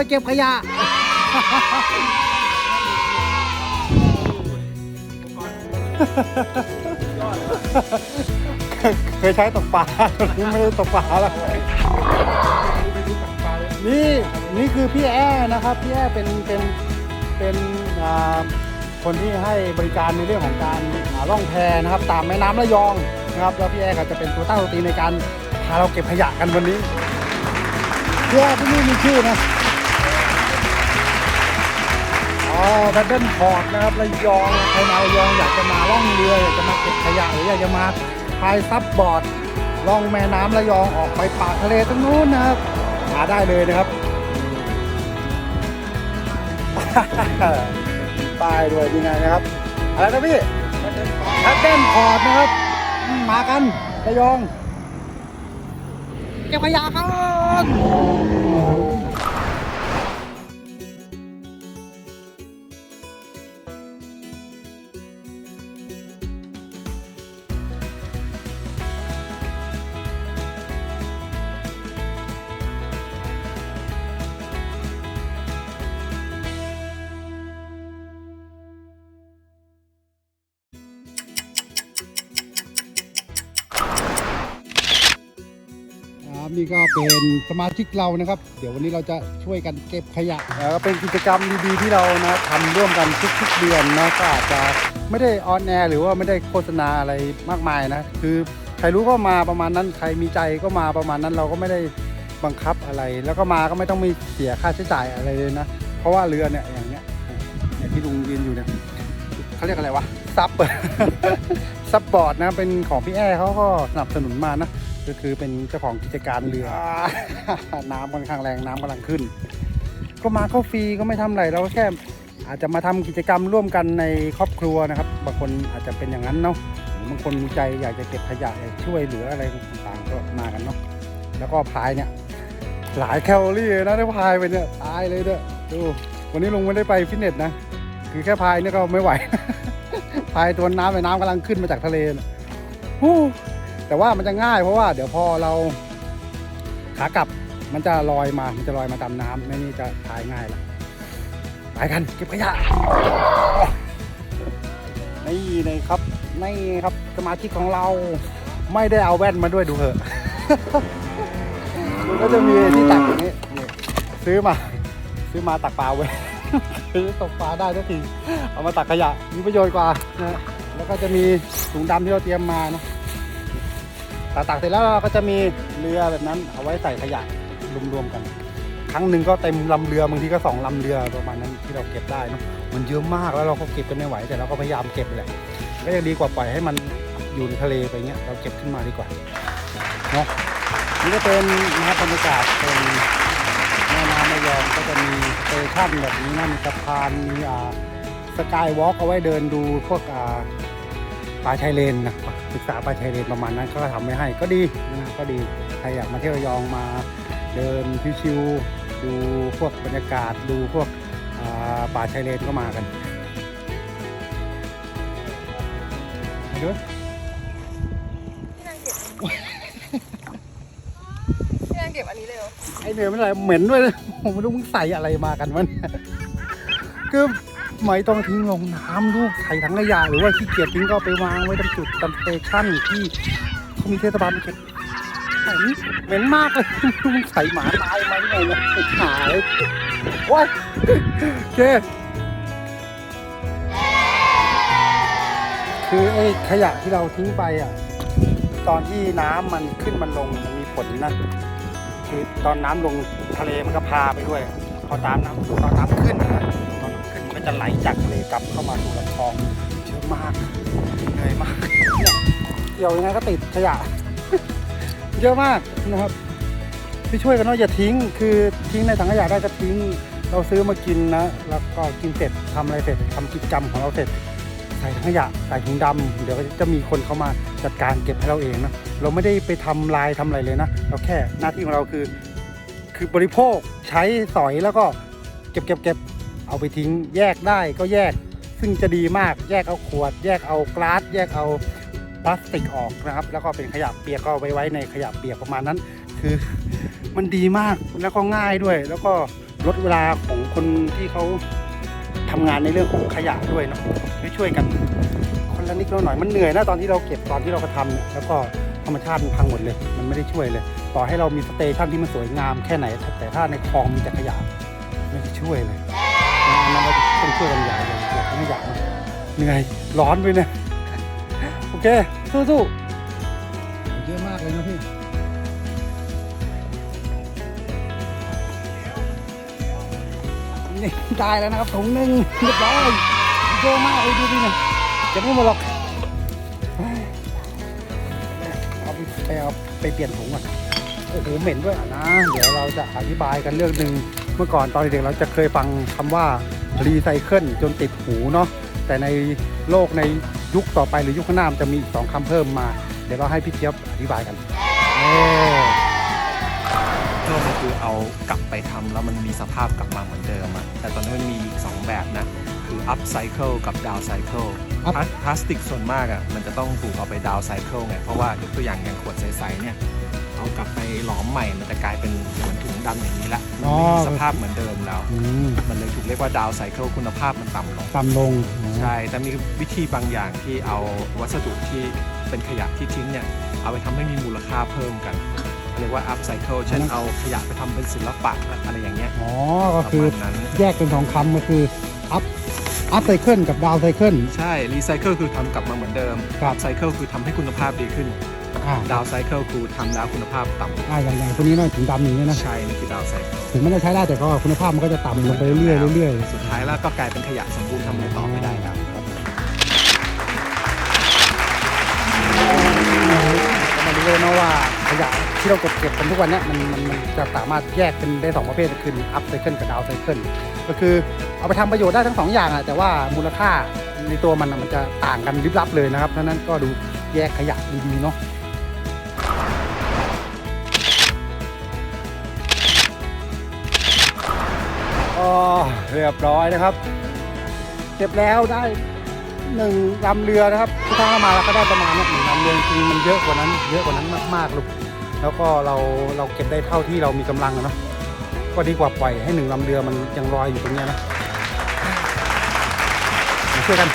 ไปเก็บขยะ เคยใช้ตกปลาตอนนี้ไม่ได้ตกปลาแล้ว นี่นี่คือพี่แอ้นะครับ พี่แอ้เป็นเป็นเป็นอ่าคนที่ให้บริการในเรื่องของการหาล่องแพนะครับ ตามแม่น้ำระยองนะครับแล้วพี่แอ้ก็จะเป็นตัวตั้งตัวตีในการพาเราเก็บขยะกันวันนี้พี่แอ้ที่นี่มีชื่อนะ อ๋อแบดเดิลพอร์ตนะครับระยองใครมาระยองอยากจะมาล่องเรืออยากจะมาเก็บขยะหรืออยากจะมาพายซับบอร์ดล่องแม่น้ำระยองออกไปปากทะเลตรงนู้นนะครับมาได้เลยนะครับป้ายด้วยยังไงนะครับอะไรนะพี่แพทเทิร์นพอร์ตนะครับมมากันระยอง เก็บขยะกัน นี่ก็เป็นสมาชิกเรานะครับ เดี๋ยววันนี้เราจะช่วยกันเก็บขยะแล้วก็เป็นกิจกรรมดีๆที่เรานะทำร่วมกันทุกๆเดือนนะก็อาจจะไม่ได้ออนแอร์หรือว่าไม่ได้โฆษณาอะไรมากมายนะคือใครรู้ก็มาประมาณนั้นใครมีใจก็มาประมาณนั้นเราก็ไม่ได้บังคับอะไร แล้วก็มาก็ไม่ต้องมีเสียค่าใช้จ่ายอะไรเลยนะ เพราะว่าเรือเนี่ยอย่างเงี้ยเนี่ยที่ลุงยืนอยู่เนี่ยเขาเรียกอะไรวะซับซับบอร์ดนะเป็นของพี่แอ้เขาก็สนับสนุนมานะ ก็คือเป็นเจ้าของกิจการเรือ น้ำค่อนข้างแรงน้ำกำลังขึ้น ก็มาก็ฟรีก็ไม่ทำอะไรเราก็แค่อาจจะมาทำกิจกรรมร่วมกันในครอบครัวนะครับ บางคนอาจจะเป็นอย่างนั้นเนาะบางคนมีใจอยากจะเก็บขยะอยากช่วยเหลืออะไรต่างๆก็มากันเนาะแล้วก็พายเนี่ยหลายแคลอรี่เลยนะถ้าพายไปเนี่ยตายเลยเนี่ยดูวันนี้ลุงไม่ได้ไปฟิตเนสนะคือแค่พายเนี่ยก็ไม่ไหว พายตัวน้ำไปน้ำกำลังขึ้นมาจากทะเลนะฮู้ แต่ว่ามันจะง่ายเพราะว่าเดี๋ยวพอเราขากลับมันจะลอยมา มันจะลอยมาตามน้ำไม่นี่จะพายง่ายละไปกันเก็บขยะนี่เลยครับนี่ครับสมาชิกของเราไม่ได้เอาแว่นมาด้วยดูเถอะมันก็จะมีที่ตักอย่างนี้ซื้อมา ซื้อมาตักปลาไว้ซื้อตกปลาได้ทักทีเอามาตักขยะมีประโยชน์กว่านะแล้วก็จะมีถุงดำที่เราเตรียมมาเนะ ตักตักเสร็จแล้วเราก็จะมีเรือแบบนั้นเอาไว้ใส่ขยะรวมๆกัน ครั้งหนึ่งก็เต็มลำเรือบางทีก็สองลำเรือประมาณนั้นที่เราเก็บได้นะมันเยอะมากแล้วเราก็เก็บกันไม่ไหวแต่เราก็พยายามเก็บแหละก็ยังดีกว่าปล่อยให้มันอยู่ในทะเลไปเงี้ยเราเก็บขึ้นมาดีกว่าเนาะนี่ก็เป็นนะครับบรรยากาศเป็นแม่น้ำระยองก็จะมีสเตชันแบบนี้นะมีสะพานมีอ่าสกายวอล์กเอาไว้เดินดูพวกอ่า ปลาชายเลนนะศึกษาปลาชายเลนประมาณนั้นเขาก็ทำไว้ให้ก็ดีนะก็ดีใครอยากมาเที่ยวระยองมาเดินชิวๆดูพวกบรรยากาศดูพวกอ่าป่าชายเลนก็มากันไปดูพี่นางเก็บอันนี้เลยเหรอไอเหนื่อยไม่ไรเหม็นด้วยนะผมไม่รู้มึงใส่อะไรมากันวะเนี่ยคือ ไม่ต้องทิ้งลงน้ำลูกใส่ถังขยะหรือว่าขี้เกียจทิ้งก็ไปวางไว้ตรงจุดตามสเตชันที่เขามีเทศบาลเก็บเหม็นมากเลยมึงใส่หมาตายมาที่ไหนนี่ยไอ้หาเลยว้ายเคคือไอ้ขยะที่เราทิ้งไปอะ ตอนที่น้ำมันขึ้นมันลงมันมีผลนะคือตอนน้ำลงทะเลมันก็พาไปด้วย พอตามน้ำตอนน้ำขึ้น จะไหลจากทะเลกลับเข้ามาสู่ลำคลองเยอะมากเหนื่อยมากเนี่ยเกี่ยวยังไงก็ติดขยะ เยอะมากนะครับที่ช่วยกันว่าอย่าทิ้ง คือทิ้งในถังขยะได้ก็ทิ้ง เราซื้อมากินนะ แล้วก็กินเสร็จทำอะไรเสร็จทำกิจกรรมของเราเสร็จใส่ถังขยะใส่ถุงดำเดี๋ยวจะมีคนเข้ามาจัดการเก็บให้เราเองนะเราไม่ได้ไปทำลายทำอะไรเลยนะเราแค่หน้าที่ของเราคือ คือบริโภคใช้สอยแล้วก็เก็บเก็บเก็บ เอาไปทิ้งแยกได้ก็แยก ซึ่งจะดีมากแยกเอาขวด แยกเอากลาสแยกเอาพลาสติกออกนะครับ แล้วก็เป็นขยะเปียกก็เอาไว้ไว้ในขยะเปียกประมาณนั้น คือมันดีมากแล้วก็ง่ายด้วย แล้วก็ลดเวลาของคนที่เขาทำงานในเรื่องของขยะด้วยเนาะช่วยกันคนละนิดละหน่อยมันเหนื่อยนะตอนที่เราเก็บตอนที่เรากระทำเนี่ยแล้วก็ธรรมชาติมันพังหมดเลย มันไม่ได้ช่วยเลย ต่อให้เรามีสเตชันที่มันสวยงามแค่ไหน แต่ถ้าในคลองมีแต่ขยะไม่ช่วยเลย ต้องช่วยกันใหญ่เลยเก็บขยะเนอะเหนื่อยร้อนไปเนี่ยโอเคสู้ๆเยอะมากเลยนะพี่นี่ได้แล้วนะครับถุงหนึ่งเรียบร้อยเยอะมากเลยดูดิเนี่ยจะไม่หมดหรอกเอาไปไปเอาไปเปลี่ยนถุงก่อนโอ้โหเหม็นด้วยอะนะ เดี๋ยวเราจะอธิบายกันเรื่องหนึ่งเมื่อก่อนตอนเด็กๆเราจะเคยฟังคำว่า รีไซเคิลจนติดหูเนาะแต่ในโลกในยุคต่อไปหรือยุคข้างหน้ามันจะมีอีกสองคำเพิ่มมา เดี๋ยวเราให้พี่เจี๊ยบอธิบายกันเอ้ก็คือเอากลับไปทำแล้วมันมีสภาพกลับมาเหมือนเดิมอะแต่ตอนนี้มันมีอีกสองแบบนะ คือ up cycle กับ down cycle พลาพลาสติกส่วนมากอะมันจะต้องถูกเอาไป down cycle ไง เพราะว่ายกตัวอย่างอย่างขวดใสๆเนี่ย เอากลับไปหลอมใหม่มันจะกลายเป็นเหมือนถุงดำอย่างนี้ละมันไม่มีสภาพเหมือนเดิมแล้ว อืมมันเลยถูกเรียกว่า down cycle คุณภาพมันต่ำลง ต่ำลงใช่ แต่มีวิธีบางอย่างที่เอาวัสดุที่เป็นขยะที่ทิ้งเนี่ย เอาไปทำให้มีมูลค่าเพิ่มกัน เรียกว่า up cycle เช่นเอาขยะไปทำเป็นศิลปะอะไรอย่างเงี้ยอ๋อ ก็ประคือมาณนั้น แยกเป็นสองคำก็คือ up up cycle กับ down cycle ใช่ รีไซเคิลคือทำกลับมาเหมือนเดิมครับไซเคิลคือทำให้คุณภาพดีขึ้น อ่าดาวไซเคิลคือทำแล้วคุณภาพต่อ่าอย่างอย่างตัวนี้เนาะถึงดำอย่างนี้นะำใช่นี่คือดาวไซเคิลถึงไม่ได้ใช้ได้แต่ก็คุณภาพมันก็จะต่ำลงไปเรื่อยๆเรื่อยสุดท้ายแล้วก็กลายเป็นขยะสมบูรณ์ทำอะไรต่อไม่ได้แล้วๆก็มาดูเลยเนาะว่าขยะที่เราเก็บเก็บกันทุกวันเนี้ยมันมันมันจะสามารถแยกเป็นได้สองประเภทคือ up cycle กับ down cycle ก็คือเอาไปทำประโยชน์ได้ทั้งสองอย่างอะแต่ว่ามูลค่าในตัวมันอะมันจะต่างกันลิบลับเลยนะครับเพราะฉะนั้นก็ดูแยกขยะดีๆเนาะ เรียบร้อยนะครับเก็บแล้วได้หนึ่งลำเรือนะครับทุกครั้งเรามาแล้วก็ได้ประมาณนี้หนึ่งลำเรือจริงมันเยอะกว่านั้น เยอะกว่านั้นมากๆลูกแล้วก็เราเราเก็บได้เท่าที่เรามีกำลังนะก็ดีกว่าปล่อยให้หนึ่งลำเรือมันยังลอยอยู่ตรงนี้นะมาช่วยกัน